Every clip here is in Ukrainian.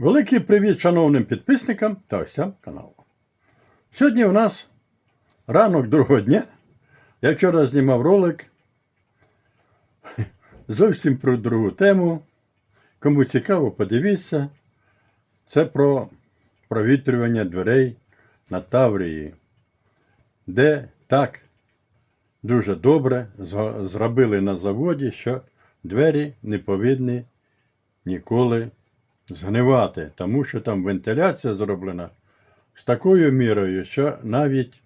Великий привіт шановним підписникам та гостям каналу. Сьогодні у нас ранок другого дня. Я вчора знімав ролик зовсім про другу тему. Кому цікаво, подивіться. Це про провітрювання дверей на Таврії, де так дуже добре зробили на заводі, що двері не повинні ніколи згнивати, тому що там вентиляція зроблена з такою мірою, що навіть,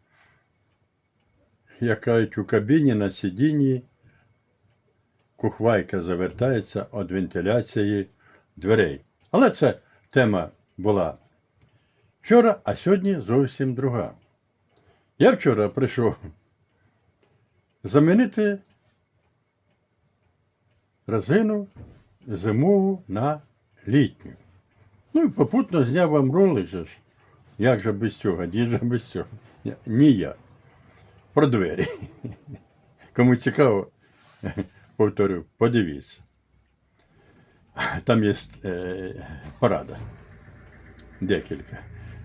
як кажуть, у кабіні на сидінні кухвайка завертається від вентиляції дверей. Але це тема була вчора, а сьогодні зовсім друга. Я вчора прийшов замінити резину зимову на літню. Ну і попутно зняв вам ролик же ж. Як же без цього? Дід же без цього. Ні- Ні я. Про двері. Кому цікаво, повторю, подивіться. Там є е, порада. Декілька.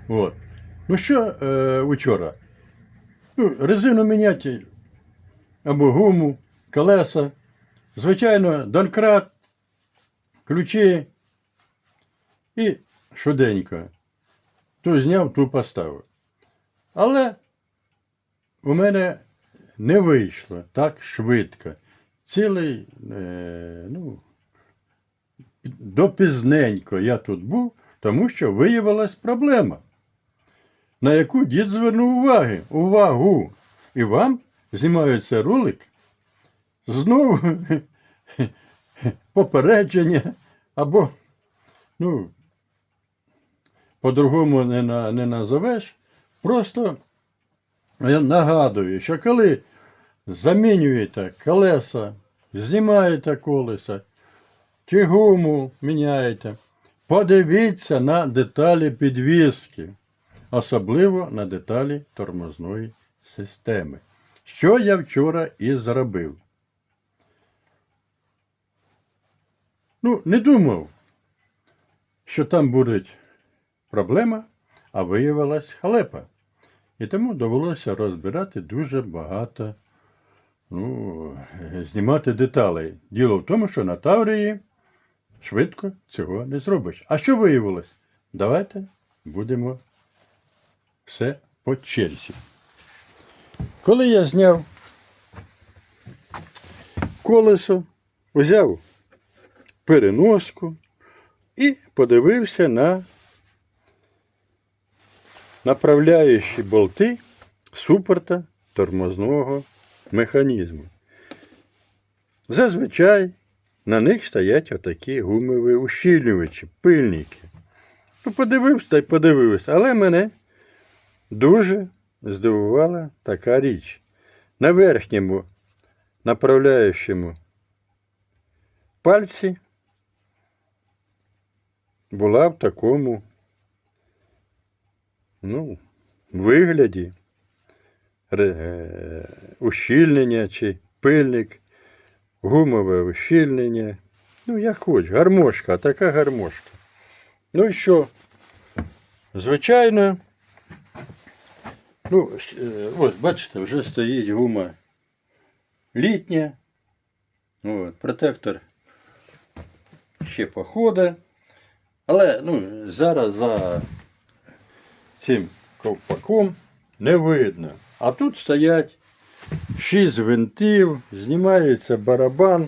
От. Ну що е, вчора? Ну, резину міняти або гуму, колеса. Звичайно, донкрат, ключі і швиденько. Ту зняв, ту поставив. Але у мене не вийшло так швидко. Цілий, е, ну, допізненько я тут був, тому що виявилась проблема, на яку дід звернув уваги, увагу. І вам знімаю цей ролик знову попередження або, ну, по-другому не, на, не назовеш. Просто я нагадую, що коли замінюєте колеса, знімаєте колеса, чи гуму міняєте, подивіться на деталі підвіски, особливо на деталі тормозної системи. Що я вчора і зробив. Ну, не думав, що там буде проблема, а виявилась халепа. І тому довелося розбирати дуже багато, ну, знімати деталей. Діло в тому, що на Таврії швидко цього не зробиш. А що виявилось? Давайте будемо все по черзі. Коли я зняв колесо, взяв переноску і подивився на направляючі болти супорта тормозного механізму. Зазвичай на них стоять отакі гумові ущільнювачі, пильники. Ну, подивився та й подивився, але мене дуже здивувала така річ. На верхньому направляючому пальці була в такому ну, вигляді е, ущільнення чи пильник, гумове ущільнення. Ну, як хоч, гармошка, така гармошка. Ну і що? Звичайно, ну, е, ось, бачите, вже стоїть гума літня. От, протектор ще походить. Але ну, зараз за цим ковпаком не видно. А тут стоять шість гвинтів, знімається барабан,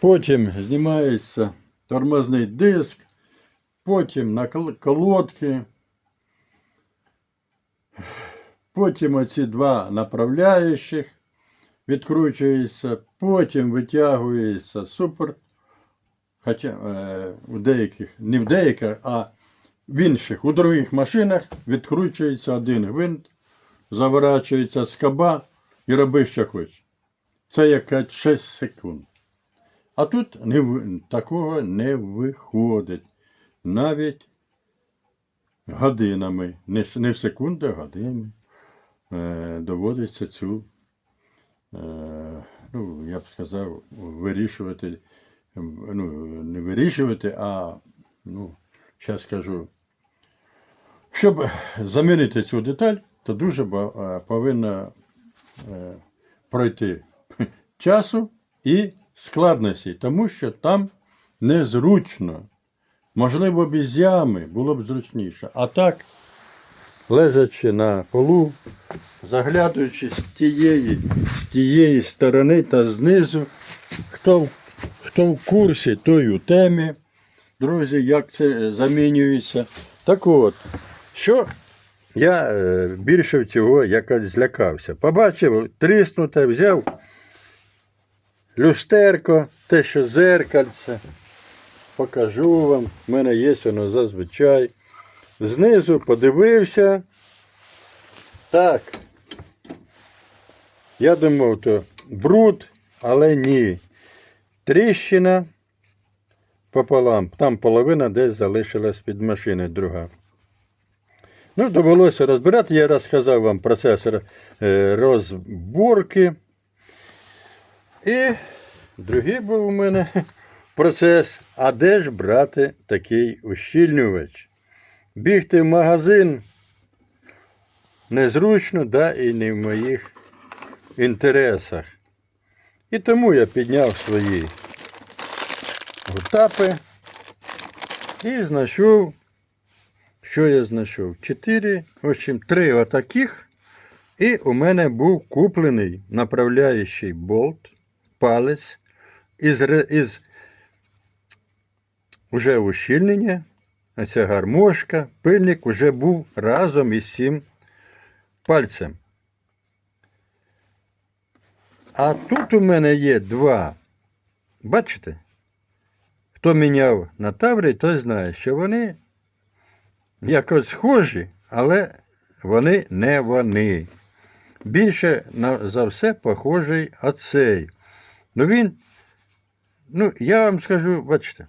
потім знімається тормозний диск, потім на колодки, потім оці два направляючих відкручуються, потім витягується супер. Хоча е, у деяких, не в деяких, а в інших, у других машинах відкручується один гвинт, заворачується скоба і роби, що хочеш. Це як 6 секунд. А тут не, такого не виходить. Навіть годинами, не, не в секунди, а години е, доводиться цю, е, ну, я б сказав, вирішувати, ем, ну, не вирішувати, а ну, зараз скажу. Щоб замінити цю деталь, то дуже е, повинно е, пройти часу і складності, тому що там незручно. Можливо, без ями було б зручніше. А так, лежачи на полу, заглядаючи з тієї, з тієї сторони та знизу, хто, хто в курсі, той у темі. Друзі, як це замінюється. Так от, що я е, більше цього якось злякався. Побачив, тріснуте, взяв люстерко, те, що зеркальце. Покажу вам. У мене є воно зазвичай. Знизу подивився. Так. Я думав, то бруд, але ні. Тріщина пополам. Там половина десь залишилась під машини друга. Ну, довелося розбирати. Я розказав вам процес е, розборки. І другий був у мене процес. А де ж брати такий ущільнювач? Бігти в магазин незручно, да, і не в моїх інтересах. І тому я підняв свої гутапи і знайшов, що я знайшов? Чотири, в общем, три отаких. І у мене був куплений направляючий болт, палець із, із уже ущільнення. Оця гармошка, пильник уже був разом із цим пальцем. А тут у мене є два. Бачите? Хто міняв на Таврі, той знає, що вони якось схожі, але вони не вони. Більше за все похожий оцей. Ну він, ну, я вам скажу, бачите,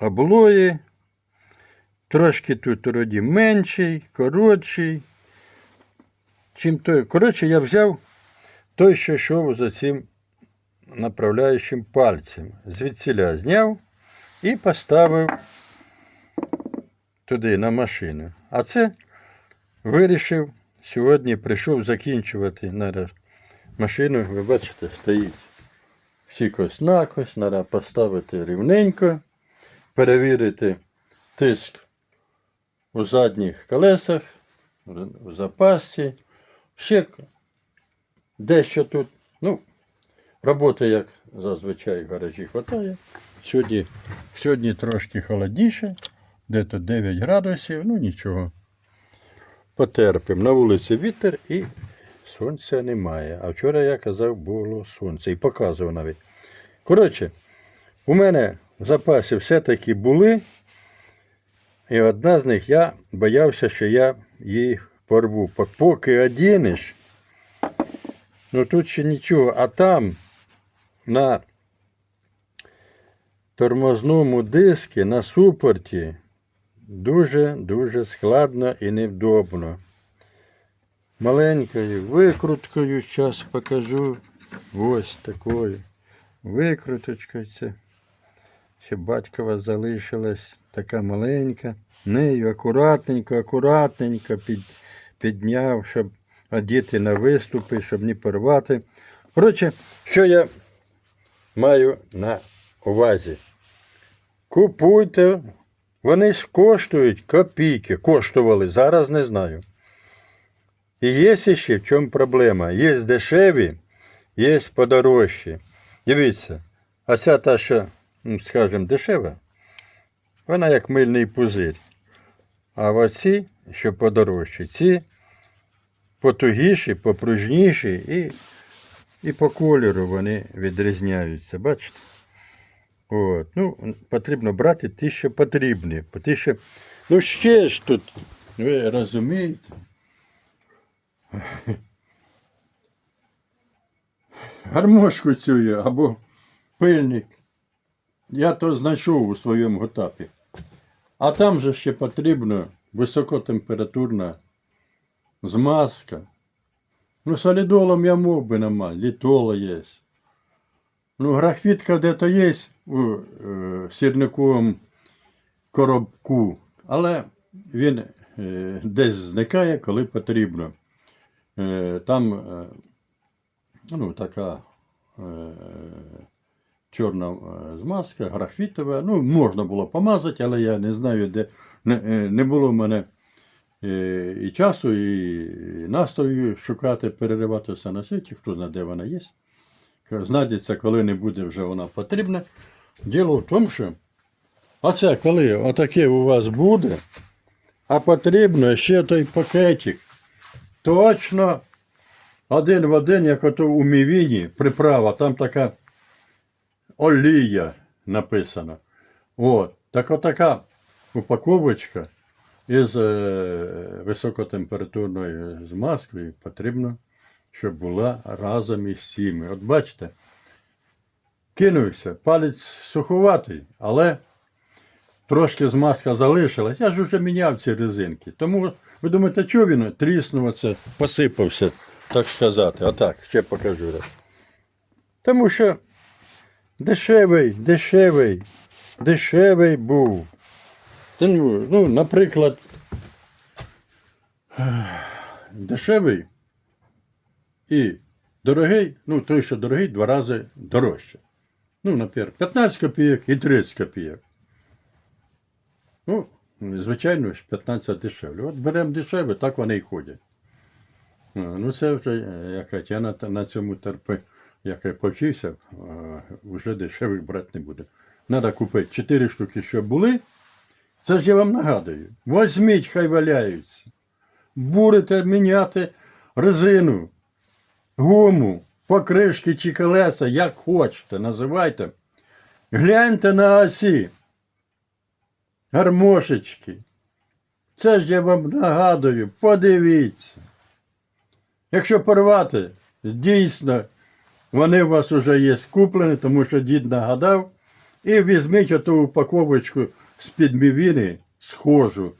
облої, трошки тут вроді менший, коротший. Чим той. Коротше, я взяв той, що йшов за цим направляючим пальцем. Звідсіля зняв і поставив туди на машину. А це вирішив сьогодні прийшов закінчувати на машину. Ви бачите, стоїть сікось накось, треба поставити рівненько, перевірити тиск у задніх колесах, в запасі. Ще дещо тут. Ну, роботи, як зазвичай в гаражі вистачає. Сьогодні, сьогодні трошки холодніше, де-то 9 градусів, ну нічого. Потерпимо. На вулиці вітер і сонця немає. А вчора я казав, було сонце і показував навіть. Коротше, у мене в запасі все-таки були. І одна з них я боявся, що я її порву. Поки одінеш, ну тут ще нічого. А там на тормозному дискі, на супорті, дуже-дуже складно і невдобно. Маленькою викруткою, зараз покажу. Ось такою викруточкою. Це ще батькова залишилась така маленька. Нею акуратненько, акуратненько під, підняв, щоб одіти на виступи, щоб не порвати. Коротше, що я маю на увазі? Купуйте, вони коштують копійки, коштували, зараз не знаю. І є ще в чому проблема. Є дешеві, є подорожчі. Дивіться, а ця та, що, ну, скажімо, дешева, вона як мильний пузир. А оці, що подорожчі, ці потугіші, попружніші і, і по кольору вони відрізняються. Бачите? От. Ну, потрібно брати ті, що потрібні. Ті, що... Ну, ще ж тут, ви розумієте? Гармошку цю або пильник. Я то знайшов у своєму готапі. А там же ще потрібна високотемпературна змазка. Ну, солідолом я мог би намазати, літола є. Ну, графітка де-то є у е, сірниковому коробку, але він е, десь зникає, коли потрібно. Е, там ну, така чорна змазка, графітова. Ну, можна було помазати, але я не знаю, де не, було в мене і часу, і настрою шукати, переривати все на світі, хто знає, де вона є. Знайдеться, коли не буде вже вона потрібна. Діло в тому, що оце коли отаке у вас буде, а потрібно ще той пакетик. Точно один в один, як ото у мівіні, приправа, там така олія написана. От. Так отака упаковочка із е, високотемпературною змазкою потрібно, щоб була разом із цими. От бачите, кинувся, палець суховатий, але трошки змазка залишилась. Я ж вже міняв ці резинки. Тому ви думаєте, чого він тріснув оце, посипався, так сказати. Отак, ще покажу. Тому що дешевий, дешевий, дешевий був. Ну, наприклад, дешевий і дорогий, ну той, що дорогий, два рази дорожче. Ну, наприклад, 15 копійок і 30 копійок. Ну, звичайно ж, 15 дешевле. От беремо дешеве, так вони й ходять. Ну, це вже, е, як я на, на цьому терпи, як я повчився, е, вже дешевих брати не буде. Треба купити 4 штуки, що були. Це ж я вам нагадую. Возьміть, хай валяються. Будете міняти резину, гуму, покришки чи колеса, як хочете, називайте. Гляньте на осі. Гармошечки. Це ж я вам нагадую, подивіться. Якщо порвати, дійсно, вони у вас вже є куплені, тому що дід нагадав. І візьміть оту упаковочку з-під мівіни, схожу,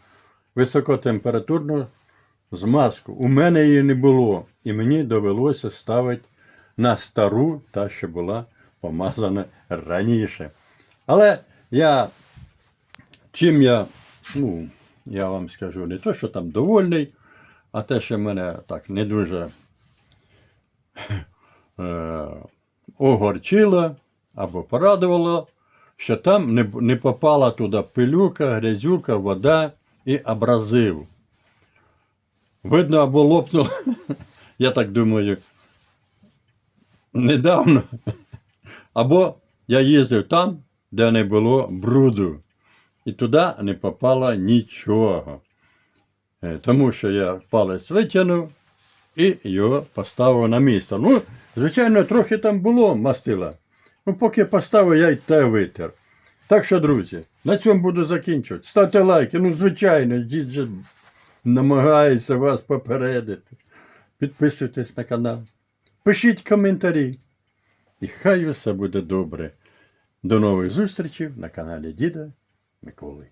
високотемпературну змазку. У мене її не було. І мені довелося ставити на стару, та, що була помазана раніше. Але я чим я, ну, я вам скажу, не то, що там довольний, а те, що мене так не дуже е, огорчило або порадувало, що там не, не попала туди пилюка, грязюка, вода і абразив. Видно, або лопнуло, я так думаю, недавно. Або я їздив там, де не було бруду. І туди не попало нічого. Е, Тому що я палець витягнув і його поставив на місце. Ну, звичайно, трохи там було мастила. Ну, поки поставив, я й те витер. Так що, друзі, на цьому буду закінчувати. Ставте лайки, ну, звичайно, дід же намагається вас попередити. Підписуйтесь на канал. Пишіть коментарі. І хай усе буде добре. До нових зустрічей на каналі Діда Миколи.